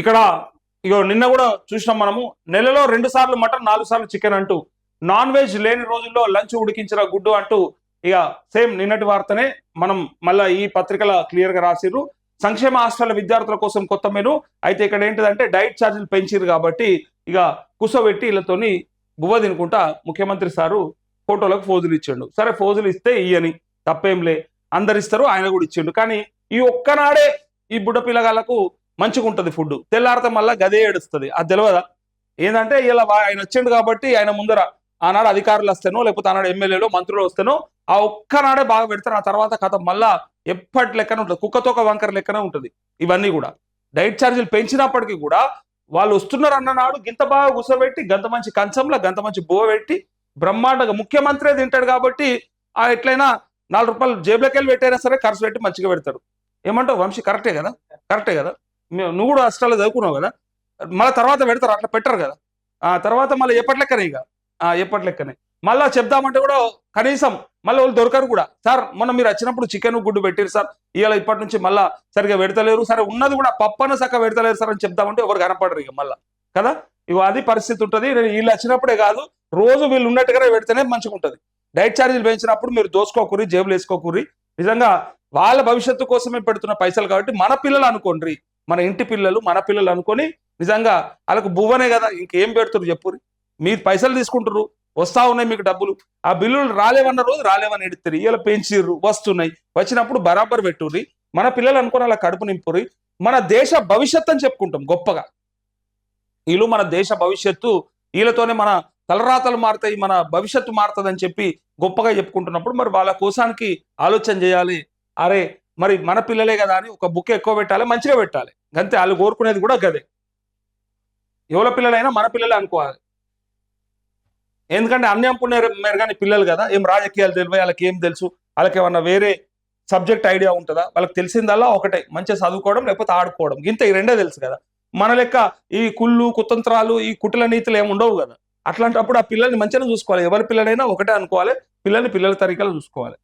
ఇక్కడ ఇగో నిన్న కూడా చూసినాం మనము నెలలో రెండు సార్లు మటన్ నాలుగు సార్లు చికెన్ అంటూ నాన్ వెజ్ లేని రోజుల్లో లంచ్ ఉడికించిన గుడ్డు అంటూ ఇక సేమ్ నిన్నటి వార్తనే మనం మళ్ళా ఈ పత్రికల క్లియర్గా రాసిర్రు. సంక్షేమ హాస్టల్ విద్యార్థుల కోసం కొత్త మెను. అయితే ఇక్కడ ఏంటిదంటే డైట్ ఛార్జీలు పెంచిరు కాబట్టి ఇక కుసబెట్టి వీళ్ళతోని బువ్వ తినుకుంటా ముఖ్యమంత్రి సారు ఫోటోలకు ఫోజులు ఇచ్చిండు. సరే ఫోజులు ఇస్తే ఇయ్యని తప్పేంలే అందరు ఇస్తారు ఆయన కూడా ఇచ్చిండు. కానీ ఈ ఒక్కనాడే ఈ బుడ్డ పిల్లగాళ్ళకు మంచిగా ఉంటుంది ఫుడ్ తెల్లారితే మళ్ళా గదే ఏడుస్తుంది. అది తెలియదా ఏంటంటే ఇలా ఆయన వచ్చిండు కాబట్టి ఆయన ముందర ఆనాడు అధికారులు వస్తేనో లేకపోతే ఆనాడు ఎమ్మెల్యేలు మంత్రులు వస్తేనో ఆ ఒక్కనాడే బాగా పెడతారు. ఆ తర్వాత కథ మళ్ళా ఎప్పటి లెక్కనే ఉంటుంది. కుక్కతోక వంకర లెక్కనే ఉంటుంది. ఇవన్నీ కూడా. డైట్ ఛార్జీలు పెంచినప్పటికీ కూడా వాళ్ళు వస్తున్నారు అన్ననాడు గింత బాగా కూసబెట్టి గంత మంచి కంచంలో గంత మంచి బువ పెట్టి బ్రహ్మాండంగా ముఖ్యమంత్రి తింటాడు కాబట్టి ఆ ఎట్లయినా నాలుగు రూపాయలు జేబులోకి వెళ్ళి పెట్టైనా సరే ఖర్చు పెట్టి మంచిగా పెడతాడు ఏమంటావు వంశీ? కరెక్టే కదా? కరెక్టే కదా? నువ్వు కూడా అష్టాలు చదువుకున్నావు కదా? మళ్ళీ తర్వాత పెడతారు అట్లా పెట్టరు కదా? ఆ తర్వాత మళ్ళీ ఎప్పటి లెక్కనే ఇక? ఆ, ఎప్పటి లెక్కనే? మళ్ళీ చెప్దామంటే కూడా కనీసం మళ్ళీ వాళ్ళు దొరకరు కూడా. సార్ మొన్న మీరు వచ్చినప్పుడు చికెన్ గుడ్డు పెట్టారు సార్. ఇవాళ ఇప్పటి నుంచి మళ్ళీ సరిగా పెడతలేరు సరే. ఉన్నది కూడా పప్పన సక్క పెడతలేరు సార్ అని చెప్దామంటే ఎవరు కనపడరు ఇక మళ్ళీ. కదా? ఇగో అది పరిస్థితి ఉంటుంది. నేను వీళ్ళు వచ్చినప్పుడే కాదు రోజు వీళ్ళు ఉన్నట్టుగానే పెడితేనే మంచిగా ఉంటుంది. డైట్ ఛార్జీలు పెంచినప్పుడు మీరు దోసుకోకూరి జేబులు వేసుకోకూరి నిజంగా వాళ్ళ భవిష్యత్తు కోసమే పెడుతున్న పైసలు కాబట్టి మన పిల్లలు అనుకోండి మన ఇంటి పిల్లలు మన పిల్లలు అనుకొని నిజంగా వాళ్ళకు బువ్వనే కదా ఇంకేం పెడుతురు చెప్పురి మీరు పైసలు తీసుకుంటారు వస్తా ఉన్నాయి మీకు డబ్బులు. ఆ బిల్లులు రాలేవన్న రోజు రాలేవని ఎడుతారు ఇలా పెంచిర్రు వస్తున్నాయి. వచ్చినప్పుడు బరాబర్ పెట్టుర్రి. మన పిల్లలు అనుకుని అలా కడుపు నింపుర్రి. మన దేశ భవిష్యత్తు అని చెప్పుకుంటాం గొప్పగా. వీళ్ళు మన దేశ భవిష్యత్తు వీళ్ళతోనే మన తలరాతలు మారుతాయి మన భవిష్యత్తు మారుతుందని చెప్పి గొప్పగా చెప్పుకుంటున్నప్పుడు మరి వాళ్ళ కోసానికి ఆలోచన చేయాలి. అరే మరి మన పిల్లలే కదా అని ఒక బుక్ ఎక్కువ పెట్టాలి మంచిగా పెట్టాలి. అంతే వాళ్ళు కోరుకునేది కూడా గదే. ఎవరి పిల్లలైనా మన పిల్లలే అనుకోవాలి. ఎందుకంటే అన్యం పుణ్య కానీ పిల్లలు కదా ఏం రాజకీయాలు తెలివి వాళ్ళకి ఏం తెలుసు? వాళ్ళకి ఏమన్నా వేరే సబ్జెక్ట్ ఐడియా ఉంటుందా? వాళ్ళకి తెలిసిందల్లా ఒకటే మంచిగా చదువుకోవడం లేకపోతే ఆడుకోవడం. ఇంత ఈ రెండే తెలుసు కదా. మన లెక్క ఈ కుళ్ళు కుతంత్రాలు ఈ కుటుల నీతులు ఏమి ఉండవు కదా. అట్లాంటప్పుడు ఆ పిల్లల్ని మంచిగా చూసుకోవాలి. ఎవరి పిల్లలైనా ఒకటే అనుకోవాలి పిల్లల్ని పిల్లల తరీకాలో చూసుకోవాలి.